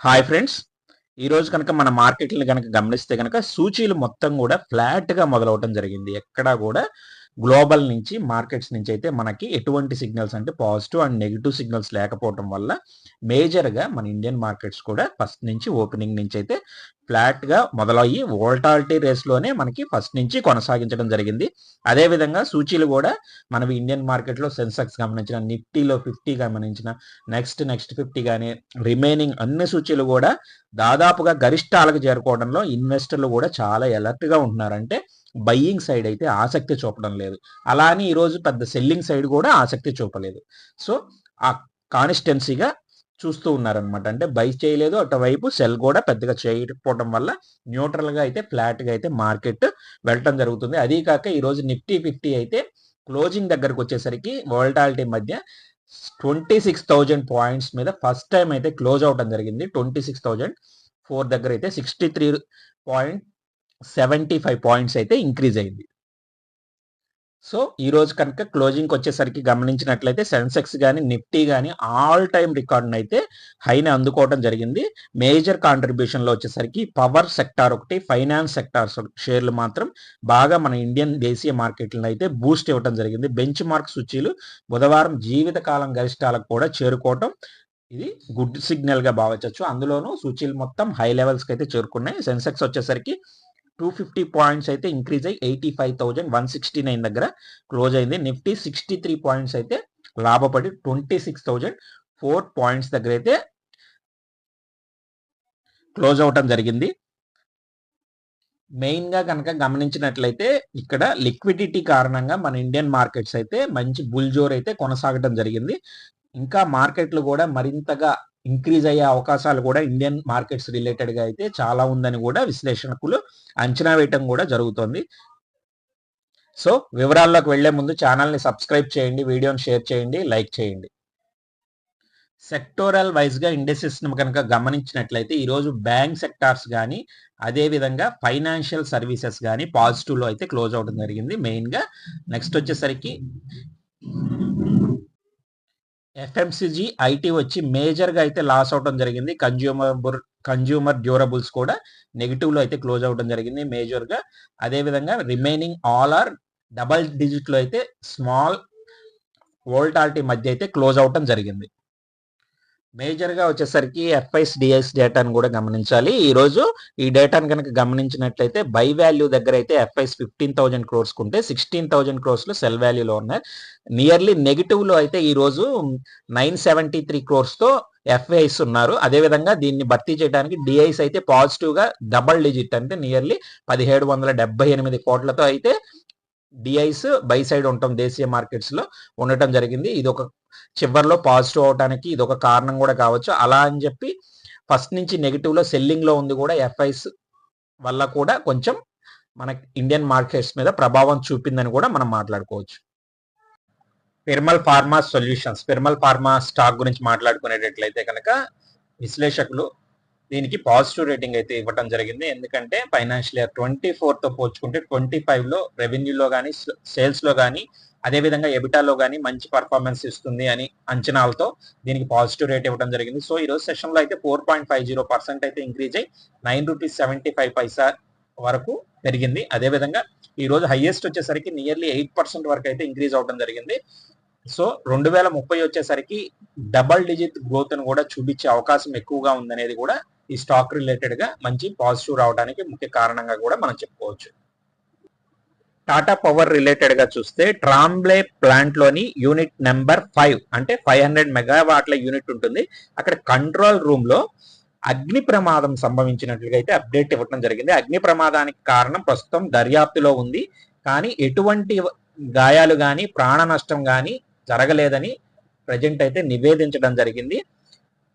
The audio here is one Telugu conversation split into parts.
Hi friends. ఈరోజు కనుక మన మార్కెట్లను కనుక గమనిస్తే కనుక సూచీలు మొత్తం కూడా ఫ్లాట్గా మొదలవటం జరిగింది. ఎక్కడా కూడా గ్లోబల్ నుంచి మార్కెట్స్ నుంచి అయితే మనకి ఎటువంటి సిగ్నల్స్ అంటే పాజిటివ్ అండ్ నెగిటివ్ సిగ్నల్స్ లేకపోవడం వల్ల మేజర్గా మన ఇండియన్ మార్కెట్స్ కూడా ఫస్ట్ నుంచి ఓపెనింగ్ నుంచి అయితే ఫ్లాట్గా మొదలయ్యి వోల్టాలిటీ రేస్లోనే మనకి ఫస్ట్ నుంచి కొనసాగించడం జరిగింది. అదేవిధంగా సూచీలు కూడా మనవి ఇండియన్ మార్కెట్లో సెన్సెక్స్ గమనించిన నిఫ్టీలో ఫిఫ్టీ గమనించిన నెక్స్ట్ నెక్స్ట్ ఫిఫ్టీ కానీ రిమైనింగ్ అన్ని సూచీలు కూడా దాదాపుగా గరిష్టాలకు చేరుకోవడంలో ఇన్వెస్టర్లు కూడా చాలా ఎలర్ట్గా ఉంటున్నారంటే ఉంటున్నారు. అంటే బయ్యింగ్ సైడ్ అయితే ఆసక్తి చూపడం లేదు. అలా అని ఈరోజు పెద్ద సెల్లింగ్ సైడ్ కూడా ఆసక్తి చూపలేదు. సో ఆ కాన్స్టెన్సీగా చూస్తూ ఉన్నారనమాట అంటే బై చేయలేదు అటువైపు సెల్ కూడా పెద్దగా చేయకపోవడం వల్ల న్యూట్రల్గా అయితే ఫ్లాట్గా అయితే మార్కెట్ వెళ్ళటం జరుగుతుంది. అదీ కాక ఈరోజు నిఫ్టీ ఫిఫ్టీ అయితే క్లోజింగ్ దగ్గరకు వచ్చేసరికి వోల్టాలిటీ మధ్య ట్వంటీ సిక్స్ థౌజండ్ పాయింట్స్ మీద ఫస్ట్ టైం అయితే క్లోజ్ అవడం జరిగింది. Twenty six thousand. ఫోర్ దగ్గర అయితే sixty three point seventy five points అయితే ఇంక్రీజ్ అయింది. సో ఈ రోజు కనుక క్లోజింగ్ వచ్చేసరికి గమనించినట్లయితే సెన్సెక్స్ కానీ నిఫ్టీ కానీ ఆల్ టైమ్ రికార్డును అయితే హైని అందుకోవడం జరిగింది. మేజర్ కాంట్రిబ్యూషన్లో వచ్చేసరికి పవర్ సెక్టార్ ఒకటి ఫైనాన్స్ సెక్టార్స్ షేర్లు మాత్రం బాగా మన ఇండియన్ దేశీయ మార్కెట్లను అయితే బూస్ట్ ఇవ్వడం జరిగింది. బెంచ్ మార్క్ సూచీలు బుధవారం జీవితకాలం గరిష్టాలకు కూడా చేరుకోవటం ఇది గుడ్ సిగ్నల్గా భావించవచ్చు అందులోనూ సూచీలు మొత్తం హై లెవెల్స్కి అయితే చేరుకున్నాయి. సెన్సెక్స్ వచ్చేసరికి టూ ఫిఫ్టీ పాయింట్స్ అయితే ఇంక్రీజ్ అయ్యి eighty five thousand one sixty nine దగ్గర క్లోజ్ అయింది. నిఫ్టీ సిక్స్టీ త్రీ పాయింట్స్ అయితే లాభపడి twenty six thousand four points దగ్గర అయితే క్లోజ్ అవటం జరిగింది. మెయిన్గా కనుక గమనించినట్లయితే ఇక్కడ లిక్విడిటీ కారణంగా మన ఇండియన్ మార్కెట్స్ అయితే మంచి బుల్జోర్ అయితే కొనసాగటం జరిగింది. ఇంకా మార్కెట్లు కూడా మరింతగా ఇంక్రీజ్ అయ్యే అవకాశాలు కూడా ఇండియన్ మార్కెట్స్ రిలేటెడ్గా అయితే చాలా ఉందని కూడా విశ్లేషకులు అంచనా వేయటం కూడా జరుగుతోంది. సో వివరాల్లోకి వెళ్ళే ముందు ఛానల్ని సబ్స్క్రైబ్ చేయండి వీడియోని షేర్ చేయండి లైక్ చేయండి. సెక్టోరల్ వైజ్గా గా కనుక గమనించినట్లయితే ఈరోజు బ్యాంక్ సెక్టార్స్ కానీ అదే విధంగా ఫైనాన్షియల్ సర్వీసెస్ కానీ పాజిటివ్లో అయితే క్లోజ్ అవడం జరిగింది మెయిన్గా. నెక్స్ట్ వచ్చేసరికి ఎఫ్ఎంసీజీ ఐటీ వచ్చి మేజర్గా అయితే లాస్ అవడం జరిగింది. కన్జ్యూమర్ కన్జ్యూమర్ డ్యూరబుల్స్ కూడా నెగిటివ్లో అయితే క్లోజ్ అవడం జరిగింది మేజర్గా. అదేవిధంగా రిమైనింగ్ ఆల్ ఆర్ డబల్ డిజిట్లో అయితే స్మాల్ వోల్టాలిటీ మధ్య అయితే క్లోజ్ అవటం జరిగింది. మేజర్గా వచ్చేసరికి ఎఫ్ఐస్ డిఐస్ డేటాను కూడా గమనించాలి. ఈ రోజు ఈ డేటాను కనుక గమనించినట్లయితే బై వాల్యూ దగ్గర అయితే ఎఫ్ఐస్ ఫిఫ్టీన్ థౌసండ్ క్రోర్స్ ఉంటే సిక్స్టీన్ థౌసండ్ క్రోర్స్లో సెల్ వాల్యూలో ఉన్నాయి. నియర్లీ నెగిటివ్లో అయితే ఈరోజు నైన్ సెవెంటీ త్రీ క్రోర్స్తో ఎఫ్ఐస్ ఉన్నారు. అదే విధంగా దీన్ని భర్తీ చేయడానికి డిఐస్ అయితే పాజిటివ్గా డబల్ డిజిట్ అంటే నియర్లీ పదిహేడు వందల డెబ్బై ఎనిమిది కోట్లతో అయితే డిఐస్ బై సైడ్ ఉండటం దేశీయ మార్కెట్స్లో ఉండటం జరిగింది. ఇది ఒక చివరిలో పాజిటివ్ అవడానికి ఇది ఒక కారణం కూడా కావచ్చు. అలా అని చెప్పి ఫస్ట్ నుంచి నెగిటివ్లో సెల్లింగ్లో ఉంది కూడా ఎఫ్ఐస్ వల్ల కూడా కొంచెం మన ఇండియన్ మార్కెట్స్ మీద ప్రభావం చూపిందని కూడా మనం మాట్లాడుకోవచ్చు. Piramal pharma solutions Piramal pharma stock గురించి మాట్లాడుకునేటట్లయితే కనుక విశ్లేషకులు దీనికి పాజిటివ్ రేటింగ్ అయితే ఇవ్వడం జరిగింది. ఎందుకంటే ఫైనాన్షియల్ ఇయర్ ట్వంటీ ఫోర్తో పోల్చుకుంటే ట్వంటీ ఫైవ్లో రెవెన్యూలో కానీ సేల్స్లో కానీ అదేవిధంగా ఎబిటాలో కానీ మంచి పర్ఫార్మెన్స్ ఇస్తుంది అని అంచనాలతో దీనికి పాజిటివ్ రేట్ ఇవ్వడం జరిగింది. సో ఈ రోజు సెషన్లో అయితే four point five zero percent అయితే ఇంక్రీజ్ అయ్యి nine rupees seventy five paisa వరకు పెరిగింది. అదేవిధంగా ఈ రోజు హైయెస్ట్ వచ్చేసరికి నియర్లీ ఎయిట్ పర్సెంట్ వరకు అయితే ఇంక్రీజ్ అవడం జరిగింది. సో రెండు వేల ముప్పై వచ్చేసరికి డబల్ డిజిట్ గ్రోత్ను కూడా చూపించే అవకాశం ఎక్కువగా ఉందనేది కూడా ఈ స్టాక్ రిలేటెడ్గా మంచి పాజిటివ్ రావడానికి ముఖ్య కారణంగా కూడా మనం చెప్పుకోవచ్చు. టాటా పవర్ రిలేటెడ్గా చూస్తే ట్రాంబ్లే ప్లాంట్లోని యూనిట్ నెంబర్ ఫైవ్ అంటే ఫైవ్ హండ్రెడ్ మెగావాట్ల యూనిట్ ఉంటుంది. అక్కడ కంట్రోల్ రూమ్లో అగ్ని ప్రమాదం సంభవించినట్లుగా అయితే అప్డేట్ ఇవ్వడం జరిగింది. అగ్ని ప్రమాదానికి కారణం ప్రస్తుతం దర్యాప్తులో ఉంది. కానీ ఎటువంటి గాయాలు కానీ ప్రాణ నష్టం కానీ జరగలేదని ప్రజెంట్ అయితే నివేదించడం జరిగింది.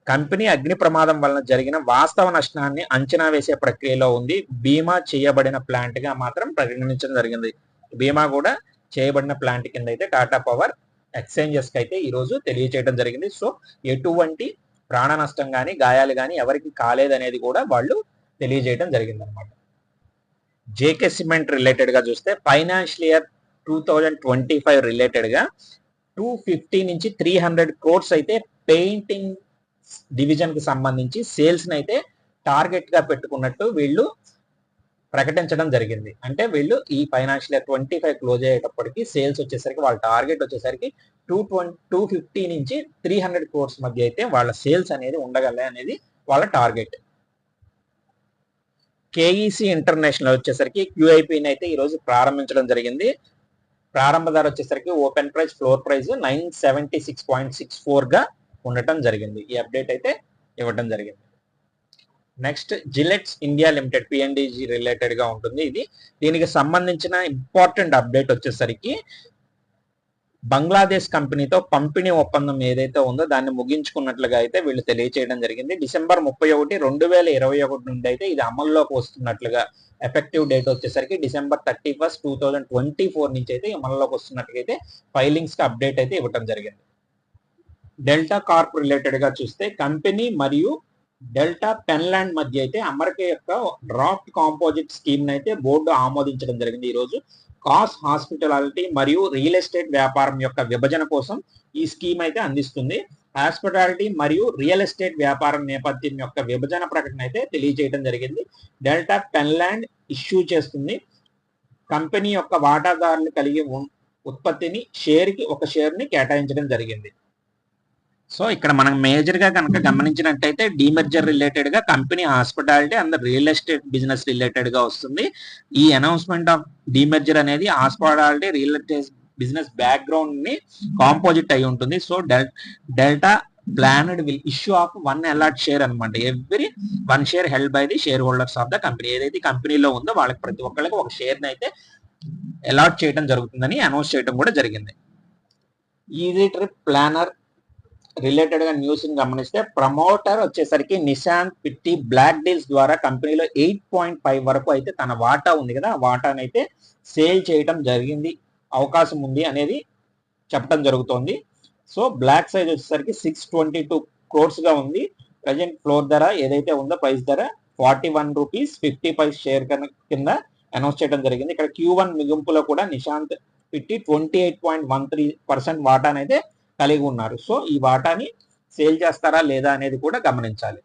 కంపెనీ అగ్ని ప్రమాదం వలన జరిగిన వాస్తవ నష్టాన్ని అంచనా వేసే ప్రక్రియలో ఉంది. బీమా చేయబడిన ప్లాంట్గా మాత్రం ప్రకటించడం జరిగింది. బీమా కూడా చేయబడిన ప్లాంట్ కింద అయితే టాటా పవర్ ఎక్స్చేంజెస్కి అయితే ఈ రోజు తెలియజేయడం జరిగింది. సో ఎటువంటి ప్రాణ నష్టం కానీ గాయాలు కానీ ఎవరికి కాలేదనేది కూడా వాళ్ళు తెలియజేయడం జరిగింది అనమాట జేకే సిమెంట్ రిలేటెడ్గా చూస్తే financial year two thousand twenty five రిలేటెడ్గా టూ ఫిఫ్టీ నుంచి త్రీ హండ్రెడ్ కోర్స్ అయితే పెయింటింగ్ డివిజన్కి సంబంధించి సేల్స్ని అయితే టార్గెట్గా పెట్టుకున్నట్టు వీళ్ళు ప్రకటించడం జరిగింది. అంటే వీళ్ళు ఈ financial year twenty five close అయ్యేటప్పటికి సేల్స్ వచ్చేసరికి వాళ్ళ టార్గెట్ వచ్చేసరికి టూ ట్వంటీ టూ ఫిఫ్టీ నుంచి త్రీ హండ్రెడ్ క్రోర్స్ మధ్య అయితే వాళ్ళ సేల్స్ అనేది ఉండగలే అనేది వాళ్ళ టార్గెట్ కేఈసి ఇంటర్నేషనల్ వచ్చేసరికి క్యూఐపిని అయితే ఈరోజు ప్రారంభించడం జరిగింది. ప్రారంభ ధర వచ్చేసరికి open price floor price nine seventy six point six ఫోర్గా ఉండటం జరిగింది. ఈ అప్డేట్ అయితే ఇవ్వటం జరిగింది. Next Gillette India limited P and G రిలేటెడ్గా ఉంటుంది ఇది. దీనికి సంబంధించిన ఇంపార్టెంట్ అప్డేట్ వచ్చేసరికి బంగ్లాదేశ్ కంపెనీతో పంపిణీ ఒప్పందం ఏదైతే ఉందో దాన్ని ముగించుకున్నట్లుగా అయితే వీళ్ళు తెలియచేయడం జరిగింది. డిసెంబర్ ముప్పై ఒకటి రెండు వేల ఇరవై ఒకటి నుండి అయితే ఇది అమల్లోకి వస్తున్నట్లుగా ఎఫెక్టివ్ డేట్ వచ్చేసరికి December thirty first two thousand twenty four నుంచి అయితే అమల్లోకి వస్తున్నట్లుగా అయితే ఫైలింగ్స్కి అప్డేట్ అయితే ఇవ్వడం జరిగింది. డెల్టా కార్ప్ రిలేటెడ్గా చూస్తే కంపెనీ మరియు డెల్టా పెన్లాండ్ మధ్య అయితే అమెరికా యొక్క డ్రాఫ్ట్ కాంపోజిట్ స్కీమ్ అయితే బోర్డు ఆమోదించడం జరిగింది ఈరోజు. కాస్ హాస్పిటాలిటీ మరియు రియల్ ఎస్టేట్ వ్యాపారం యొక్క విభజన కోసం ఈ స్కీమ్ అయితే అందిస్తుంది. హాస్పిటాలిటీ మరియు రియల్ ఎస్టేట్ వ్యాపారం నేపథ్యం యొక్క విభజన ప్రకటన అయితే తెలియజేయడం జరిగింది. డెల్టా పెన్లాండ్ ఇష్యూ చేస్తుంది. కంపెనీ యొక్క వాటాదారులు కలిగి ఉత్పత్తిని షేర్కి ఒక షేర్ని కేటాయించడం జరిగింది. సో ఇక్కడ మనం మేజర్గా కనుక గమనించినట్టయితే డిమెర్జర్ రిలేటెడ్గా company hospitality and real estate business రిలేటెడ్గా వస్తుంది. ఈ అనౌన్స్మెంట్ ఆఫ్ డిమెర్జర్ అనేది హాస్పిటాలిటీ రియల్ ఎస్టేట్ బిజినెస్ బ్యాక్గ్రౌండ్ని కాంపోజిట్ అయి ఉంటుంది. So Delta Penland will issue of one allot share అనమాట every one share held by the share holders of the company ఏదైతే కంపెనీలో ఉందో వాళ్ళకి ప్రతి ఒక్కరికి ఒక షేర్ని అయితే అలాట్ చేయడం జరుగుతుందని అనౌన్స్ చేయడం కూడా జరిగింది. ఈజీ ట్రిప్ ప్లానర్ రిలేటెడ్గా న్యూస్ గమనిస్తే ప్రమోటర్ వచ్చేసరికి నిశాంత్ పిట్టి బ్లాక్ డీల్స్ ద్వారా కంపెనీలో ఎయిట్ పాయింట్ ఫైవ్ వరకు అయితే తన వాటా ఉంది కదా ఆ అయితే సేల్ చేయడం జరిగింది అవకాశం ఉంది అనేది చెప్పడం జరుగుతోంది. సో బ్లాక్ సైజ్ వచ్చేసరికి సిక్స్ ట్వంటీ టూ క్రోర్స్గా ఉంది. ప్రజెంట్ ఫ్లోర్ ధర ఏదైతే ఉందో ప్రైస్ ధర forty one rupees fifty five share కింద అనౌన్స్ చేయడం జరిగింది. ఇక్కడ క్యూ వన్ మిగింపులో కూడా Nishant Pitti twenty eight point one three percent వాటానైతే కలిగి ఉన్నారు. సో ఈ వాటాని సేల్ చేస్తారా లేదా అనేది కూడా గమనించాలి.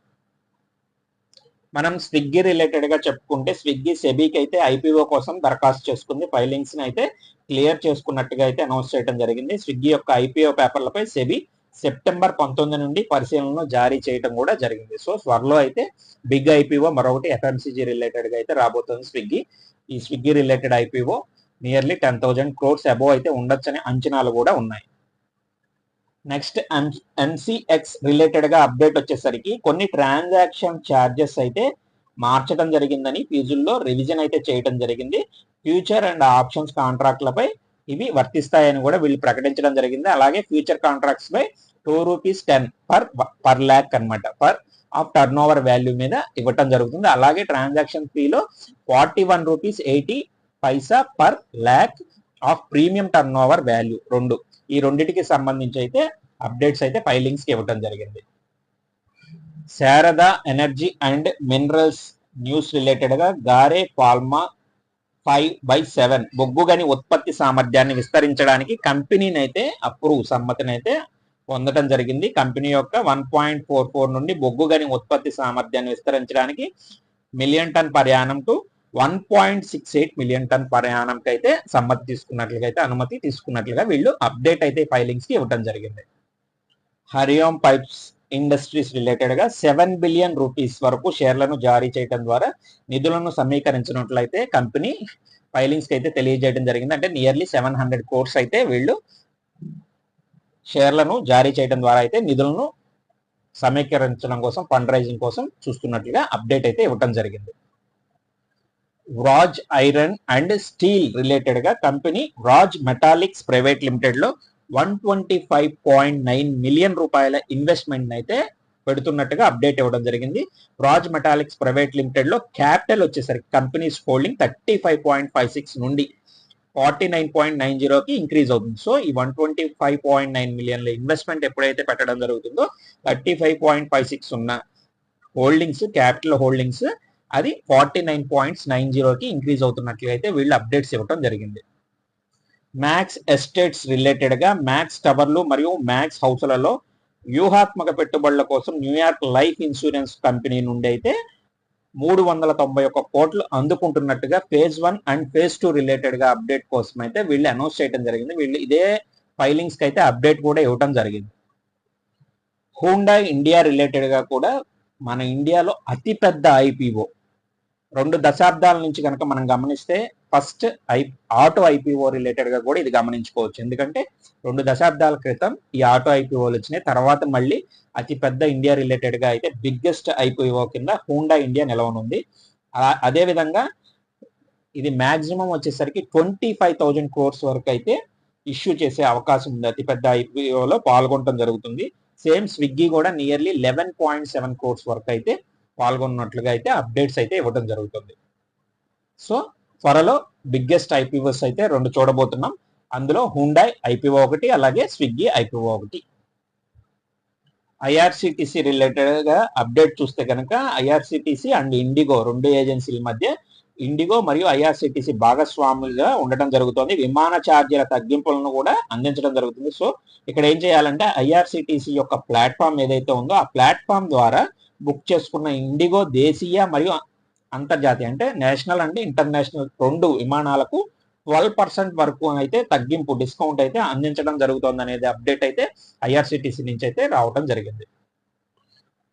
మనం స్విగ్గీ రిలేటెడ్గా చెప్పుకుంటే స్విగ్గీ సెబీకి అయితే ఐపీఓ కోసం దరఖాస్తు చేసుకుంది. ఫైలింగ్స్ని అయితే క్లియర్ చేసుకున్నట్టుగా అయితే అనౌన్స్ చేయడం జరిగింది. స్విగ్గీ యొక్క ఐపీఓ పేపర్లపై సెబీ సెప్టెంబర్ పంతొమ్మిది నుండి పరిశీలనను జారీ చేయడం కూడా జరిగింది. సో త్వరలో అయితే బిగ్ ఐపీఓ మరొకటి ఎఫ్ఎంసీజీ రిలేటెడ్గా అయితే రాబోతుంది స్విగ్గీ. ఈ Swiggy related IPO nearly ten thousand crores above అయితే ఉండొచ్చని అంచనాలు కూడా ఉన్నాయి. నెక్స్ట్ ఎన్సిఎక్స్ రిలేటెడ్గా అప్డేట్ వచ్చేసరికి కొన్ని ట్రాన్సాక్షన్ ఛార్జెస్ అయితే మార్చడం జరిగిందని ఫీజుల్లో రివిజన్ అయితే చేయడం జరిగింది. ఫ్యూచర్ అండ్ ఆప్షన్స్ కాంట్రాక్ట్లపై ఇవి వర్తిస్తాయని కూడా వీళ్ళు ప్రకటించడం జరిగింది. అలాగే ఫ్యూచర్ కాంట్రాక్ట్స్ పై two rupees ten per per lakh అన్నమాట per of turn over value మీద ఇవ్వటం జరుగుతుంది. అలాగే transaction ఫీలో forty one rupees eighty paisa per lakh of premium turn over value రెండు. ఈ రెండిటికి సంబంధించి అయితే అప్డేట్స్ అయితే ఫైలింగ్స్కి ఇవ్వటం జరిగింది. Sharda energy and minerals news రిలేటెడ్గా గారే పాల్మా ఫైవ్ బై సెవెన్ బొగ్గు గని ఉత్పత్తి సామర్థ్యాన్ని విస్తరించడానికి కంపెనీని అయితే అప్రూవ్ సమ్మతిని అయితే పొందడం జరిగింది. కంపెనీ యొక్క వన్ పాయింట్ ఫోర్ ఫోర్ నుండి బొగ్గు గని ఉత్పత్తి సామర్థ్యాన్ని విస్తరించడానికి మిలియన్ టన్ ప్రయాణం to one point six eight million ton ప్రయాణంకి అయితే సమ్మతి తీసుకున్నట్లుగా అయితే అనుమతి తీసుకున్నట్లుగా వీళ్ళు అప్డేట్ అయితే ఫైలింగ్స్కి ఇవ్వడం జరిగింది. హరియోమ్ పైప్స్ ఇండస్ట్రీస్ రిలేటెడ్గా సెవెన్ బిలియన్ రూపీస్ వరకు షేర్లను జారీ చేయడం ద్వారా నిధులను సమీకరించినట్లయితే కంపెనీ ఫైలింగ్స్కి అయితే తెలియజేయడం జరిగింది. అంటే నియర్లీ సెవెన్ హండ్రెడ్ కోర్స్ అయితే వీళ్ళు షేర్లను జారీ చేయడం ద్వారా అయితే నిధులను సమీకరించడం కోసం ఫండ్ రైజింగ్ కోసం చూస్తున్నట్లుగా అప్డేట్ అయితే ఇవ్వడం జరిగింది. రాజ్ ఐరన్ అండ్ స్టీల్ రిలేటెడ్గా company Raj metallics private లిమిటెడ్లో one twenty five point nine million రూపాయల ఇన్వెస్ట్మెంట్ అయితే పెడుతున్నట్టుగా అప్డేట్ ఇవ్వడం జరిగింది. రాజ్ మెటాలిక్స్ ప్రైవేట్ లిమిటెడ్లో క్యాపిటల్ వచ్చేసరికి companies holding thirty five point five six నుండి ఫార్టీ నైన్ పాయింట్ నైన్ జీరోకి ఇంక్రీజ్ అవుతుంది. సో ఈ one twenty five point nine మిలియన్ల ఇన్వెస్ట్మెంట్ ఎప్పుడైతే పెట్టడం జరుగుతుందో thirty five point five six ఉన్న హోల్డింగ్స్ క్యాపిటల్ హోల్డింగ్స్ అది ఫార్టీ నైన్ పాయింట్స్ నైన్ జీరోకి ఇంక్రీజ్ అవుతున్నట్లయితే అయితే వీళ్ళు అప్డేట్స్ ఇవ్వడం జరిగింది. మ్యాక్స్ ఎస్టేట్స్ రిలేటెడ్గా మ్యాక్స్ టవర్లు మరియు మ్యాక్స్ హౌస్లలో వ్యూహాత్మక పెట్టుబడుల కోసం న్యూయార్క్ లైఫ్ ఇన్సూరెన్స్ కంపెనీ నుండి అయితే మూడు వందల తొంభై ఒక్క కోట్లు అందుకుంటున్నట్టుగా phase one and phase two రిలేటెడ్గా అప్డేట్ కోసం అయితే వీళ్ళు అనౌన్స్ చేయడం జరిగింది. వీళ్ళు ఇదే ఫైలింగ్స్కి అయితే అప్డేట్ కూడా ఇవ్వడం జరిగింది. హూండా ఇండియా రిలేటెడ్గా కూడా మన ఇండియాలో అతిపెద్ద ఐపీఓ రెండు దశాబ్దాల నుంచి కనుక మనం గమనిస్తే ఫస్ట్ ఐ ఆటో ఐపీఓ రిలేటెడ్గా కూడా ఇది గమనించుకోవచ్చు. ఎందుకంటే రెండు దశాబ్దాల క్రితం ఈ ఆటో ఐపీఓలు వచ్చినాయి. తర్వాత మళ్ళీ అతి పెద్ద ఇండియా రిలేటెడ్గా అయితే బిగ్గెస్ట్ ఐపీఓ కింద హూండా ఇండియా నిలవనుంది. ఆ- అదే విధంగా ఇది మాక్సిమం వచ్చేసరికి ట్వంటీ ఫైవ్ థౌజండ్ క్రోర్స్ వరకు అయితే ఇష్యూ చేసే అవకాశం ఉంది. అతిపెద్ద ఐపీఓలో పాల్గొనడం జరుగుతుంది. సేమ్ స్విగ్గీ కూడా nearly eleven point seven crores వరకు అయితే పాల్గొన్నట్లుగా అయితే అప్డేట్స్ అయితే ఇవ్వడం జరుగుతుంది. సో త్వరలో బిగ్గెస్ట్ ఐపీఓస్ అయితే రెండు చూడబోతున్నాం. అందులో హుండాయ్ ఐపీఓ ఒకటి అలాగే స్విగ్గీ ఐపీఓ ఒకటి. ఐఆర్సిటిసి రిలేటెడ్గా అప్డేట్ చూస్తే కనుక ఐఆర్సిటిసి అండ్ ఇండిగో రెండు ఏజెన్సీల మధ్య ఇండిగో మరియు ఐఆర్సిటిసి భాగస్వాములుగా ఉండటం జరుగుతుంది. విమాన ఛార్జీల తగ్గింపులను కూడా అందించడం జరుగుతుంది. సో ఇక్కడ ఏం చేయాలంటే ఐఆర్సిటిసి యొక్క ప్లాట్ఫామ్ ఏదైతే ఉందో ఆ ప్లాట్ఫామ్ ద్వారా బుక్ చేసుకున్న ఇండిగో దేశీయ మరియు అంతర్జాతీయ అంటే నేషనల్ అంటే ఇంటర్నేషనల్ రెండు విమానాలకు ట్వెల్వ్ పర్సెంట్ వరకు అయితే తగ్గింపు డిస్కౌంట్ అయితే అందించడం జరుగుతుంది అనేది అప్డేట్ అయితే ఐఆర్సిటిసి నుంచి అయితే రావడం జరిగింది.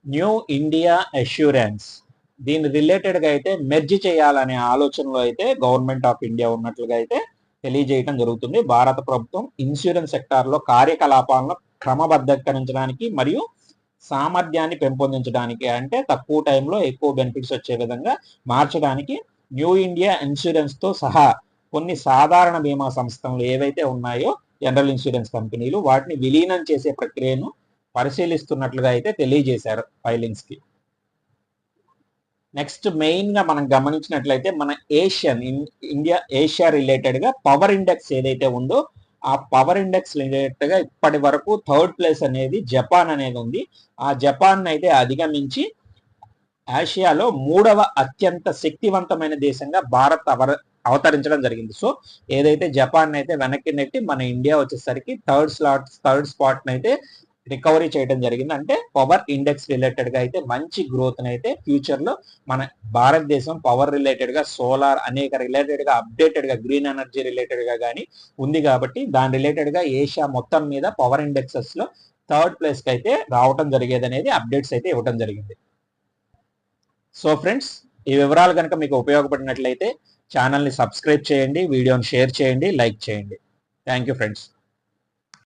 న్యూ ఇండియా అష్యూరెన్స్ దీని రిలేటెడ్గా అయితే మెర్జ్ చేయాలనే ఆలోచనలో అయితే గవర్నమెంట్ ఆఫ్ ఇండియా ఉన్నట్లుగా అయితే తెలియజేయడం జరుగుతుంది. భారత ప్రభుత్వం ఇన్సూరెన్స్ సెక్టార్లో కార్యకలాపాలను క్రమబద్ధీకరించడానికి మరియు సామర్థ్యాన్ని పెంపొందించడానికి అంటే తక్కువ టైంలో ఎక్కువ బెనిఫిట్స్ వచ్చే విధంగా మార్చడానికి న్యూ ఇండియా ఇన్సూరెన్స్తో సహా కొన్ని సాధారణ బీమా సంస్థలు ఏవైతే ఉన్నాయో జనరల్ ఇన్సూరెన్స్ కంపెనీలు వాటిని విలీనం చేసే ప్రక్రియను పరిశీలిస్తున్నట్లుగా అయితే తెలియజేశారు ఫైలింగ్స్కి. నెక్స్ట్ మెయిన్గా మనం గమనించినట్లయితే మన ఏషియన్ ఇండియా ఏషియా రిలేటెడ్గా పవర్ ఇండెక్స్ ఏదైతే ఉందో ఆ పవర్ ఇండెక్స్ రిలేటెడ్గా ఇప్పటి వరకు థర్డ్ ప్లేస్ అనేది జపాన్ అనేది ఉంది. ఆ జపాన్ అయితే అధిగమించి ఆసియాలో మూడవ అత్యంత శక్తివంతమైన దేశంగా భారత్ అవర అవతరించడం జరిగింది. సో ఏదైతే జపాన్ అయితే వెనక్కి నెట్టి మన ఇండియా వచ్చేసరికి థర్డ్ స్లాట్ థర్డ్ స్పాట్ అయితే రికవరీ చేయడం జరిగింది. అంటే పవర్ ఇండెక్స్ రిలేటెడ్గా అయితే మంచి గ్రోత్ అయితే ఫ్యూచర్లో మన భారతదేశం పవర్ రిలేటెడ్గా సోలార్ అనేక రిలేటెడ్గా అప్డేటెడ్గా గ్రీన్ ఎనర్జీ రిలేటెడ్గా కానీ ఉంది కాబట్టి దాని రిలేటెడ్గా ఏషియా మొత్తం మీద పవర్ ఇండెక్సెస్లో థర్డ్ ప్లేస్కి అయితే రావటం జరిగేది అనేది అప్డేట్స్ అయితే ఇవ్వటం జరిగింది. సో ఫ్రెండ్స్ ఈ వివరాలు కనుక మీకు ఉపయోగపడినట్లయితే ఛానల్ని సబ్స్క్రైబ్ చేయండి వీడియోని షేర్ చేయండి లైక్ చేయండి. Thank you friends.